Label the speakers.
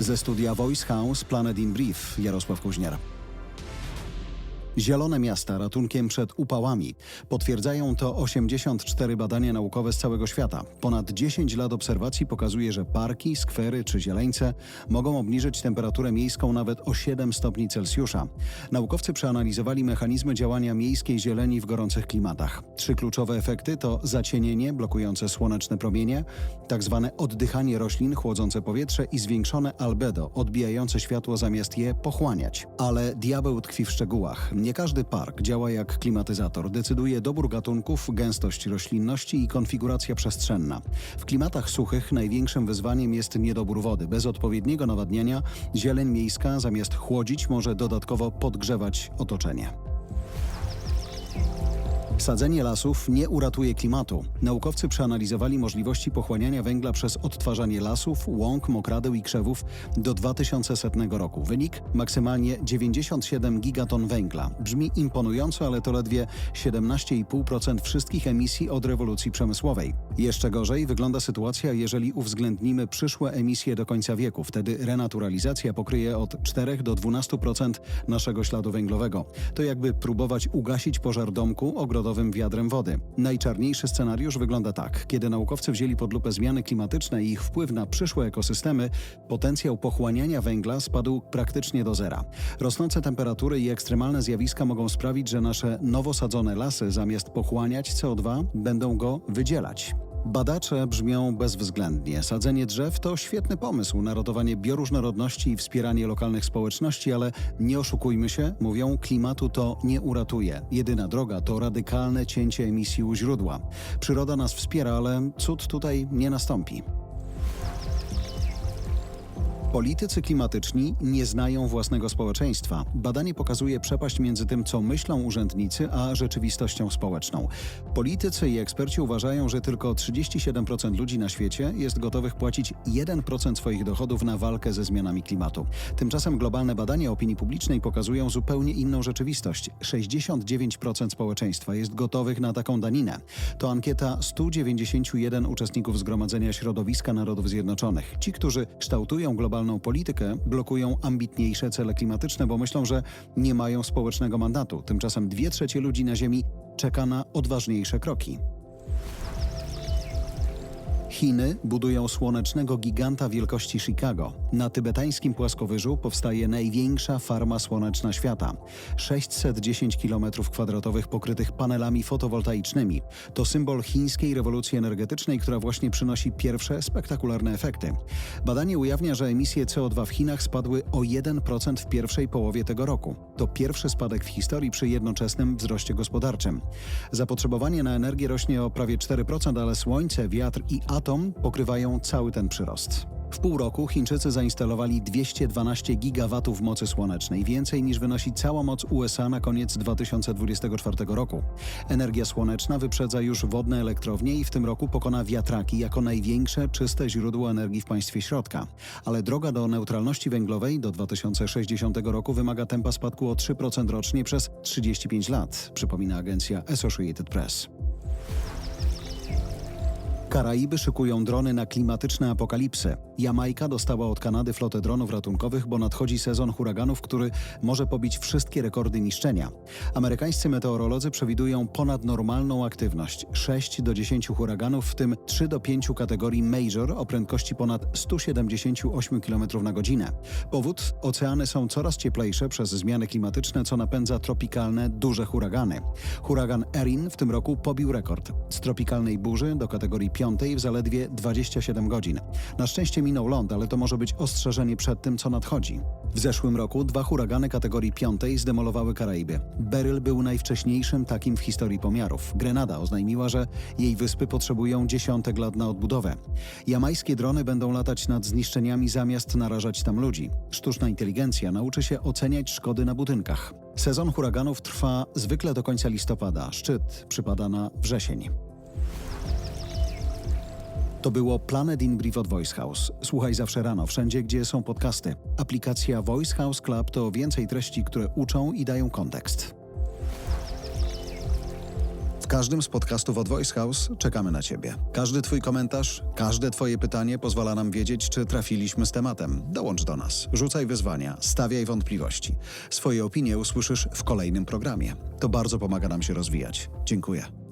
Speaker 1: Ze studia Voice House Planet in Brief Jarosław Kuźniar. Zielone miasta ratunkiem przed upałami. Potwierdzają to 84 badania naukowe z całego świata. Ponad 10 lat obserwacji pokazuje, że parki, skwery czy zieleńce mogą obniżyć temperaturę miejską nawet o 7 stopni Celsjusza. Naukowcy przeanalizowali mechanizmy działania miejskiej zieleni w gorących klimatach. Trzy kluczowe efekty to zacienienie blokujące słoneczne promienie, tak zwane oddychanie roślin chłodzące powietrze i zwiększone albedo odbijające światło zamiast je pochłaniać. Ale diabeł tkwi w szczegółach. Nie każdy park działa jak klimatyzator. Decyduje dobór gatunków, gęstość roślinności i konfiguracja przestrzenna. W klimatach suchych największym wyzwaniem jest niedobór wody. Bez odpowiedniego nawadniania zieleń miejska zamiast chłodzić może dodatkowo podgrzewać otoczenie. Sadzenie lasów nie uratuje klimatu. Naukowcy przeanalizowali możliwości pochłaniania węgla przez odtwarzanie lasów, łąk, mokradeł i krzewów do 2100 roku. Wynik maksymalnie 97 gigaton węgla. Brzmi imponująco, ale to ledwie 17,5% wszystkich emisji od rewolucji przemysłowej. Jeszcze gorzej wygląda sytuacja, jeżeli uwzględnimy przyszłe emisje do końca wieku. Wtedy renaturalizacja pokryje od 4 do 12% naszego śladu węglowego. To jakby próbować ugasić pożar domku ogrodowym wiadrem wody. Najczarniejszy scenariusz wygląda tak. Kiedy naukowcy wzięli pod lupę zmiany klimatyczne i ich wpływ na przyszłe ekosystemy, potencjał pochłaniania węgla spadł praktycznie do zera. Rosnące temperatury i ekstremalne zjawiska mogą sprawić, że nasze nowo sadzone lasy zamiast pochłaniać CO2 będą go wydzielać. Badacze brzmią bezwzględnie. Sadzenie drzew to świetny pomysł na ratowanie bioróżnorodności i wspieranie lokalnych społeczności, ale nie oszukujmy się, mówią, klimatu to nie uratuje. Jedyna droga to radykalne cięcie emisji u źródła. Przyroda nas wspiera, ale cud tutaj nie nastąpi. Politycy klimatyczni nie znają własnego społeczeństwa. Badanie pokazuje przepaść między tym, co myślą urzędnicy, a rzeczywistością społeczną. Politycy i eksperci uważają, że tylko 37% ludzi na świecie jest gotowych płacić 1% swoich dochodów na walkę ze zmianami klimatu. Tymczasem globalne badania opinii publicznej pokazują zupełnie inną rzeczywistość. 69% społeczeństwa jest gotowych na taką daninę. To ankieta 191 uczestników Zgromadzenia Środowiska Narodów Zjednoczonych. Ci, którzy kształtują globalną politykę, blokują ambitniejsze cele klimatyczne, bo myślą, że nie mają społecznego mandatu. Tymczasem dwie trzecie ludzi na Ziemi czeka na odważniejsze kroki. Chiny budują słonecznego giganta wielkości Chicago. Na tybetańskim płaskowyżu powstaje największa farma słoneczna świata. 610 km2 pokrytych panelami fotowoltaicznymi. To symbol chińskiej rewolucji energetycznej, która właśnie przynosi pierwsze spektakularne efekty. Badanie ujawnia, że emisje CO2 w Chinach spadły o 1% w pierwszej połowie tego roku. To pierwszy spadek w historii przy jednoczesnym wzroście gospodarczym. Zapotrzebowanie na energię rośnie o prawie 4%, ale słońce, wiatr i pokrywają cały ten przyrost. W pół roku Chińczycy zainstalowali 212 gigawatów mocy słonecznej, więcej niż wynosi cała moc USA na koniec 2024 roku. Energia słoneczna wyprzedza już wodne elektrownie i w tym roku pokona wiatraki jako największe czyste źródło energii w państwie środka. Ale droga do neutralności węglowej do 2060 roku wymaga tempa spadku o 3% rocznie przez 35 lat, przypomina agencja Associated Press. Karaiby szykują drony na klimatyczne apokalipsy. Jamajka dostała od Kanady flotę dronów ratunkowych, bo nadchodzi sezon huraganów, który może pobić wszystkie rekordy niszczenia. Amerykańscy meteorolodzy przewidują ponadnormalną aktywność 6 do 10 huraganów, w tym 3 do 5 kategorii major o prędkości ponad 178 km na godzinę. Powód? Oceany są coraz cieplejsze przez zmiany klimatyczne, co napędza tropikalne, duże huragany. Huragan Erin w tym roku pobił rekord. Z tropikalnej burzy do kategorii piątej w zaledwie 27 godzin. Na szczęście minął ląd, ale to może być ostrzeżenie przed tym, co nadchodzi. W zeszłym roku dwa huragany kategorii piątej zdemolowały Karaiby. Beryl był najwcześniejszym takim w historii pomiarów. Grenada oznajmiła, że jej wyspy potrzebują dziesiątek lat na odbudowę. Jamajskie drony będą latać nad zniszczeniami zamiast narażać tam ludzi. Sztuczna inteligencja nauczy się oceniać szkody na budynkach. Sezon huraganów trwa zwykle do końca listopada. Szczyt przypada na wrzesień. To było Planet in Brief od Voice House. Słuchaj zawsze rano, wszędzie, gdzie są podcasty. Aplikacja Voice House Club to więcej treści, które uczą i dają kontekst. W każdym z podcastów od Voice House czekamy na Ciebie. Każdy Twój komentarz, każde Twoje pytanie pozwala nam wiedzieć, czy trafiliśmy z tematem. Dołącz do nas, rzucaj wyzwania, stawiaj wątpliwości. Swoje opinie usłyszysz w kolejnym programie. To bardzo pomaga nam się rozwijać. Dziękuję.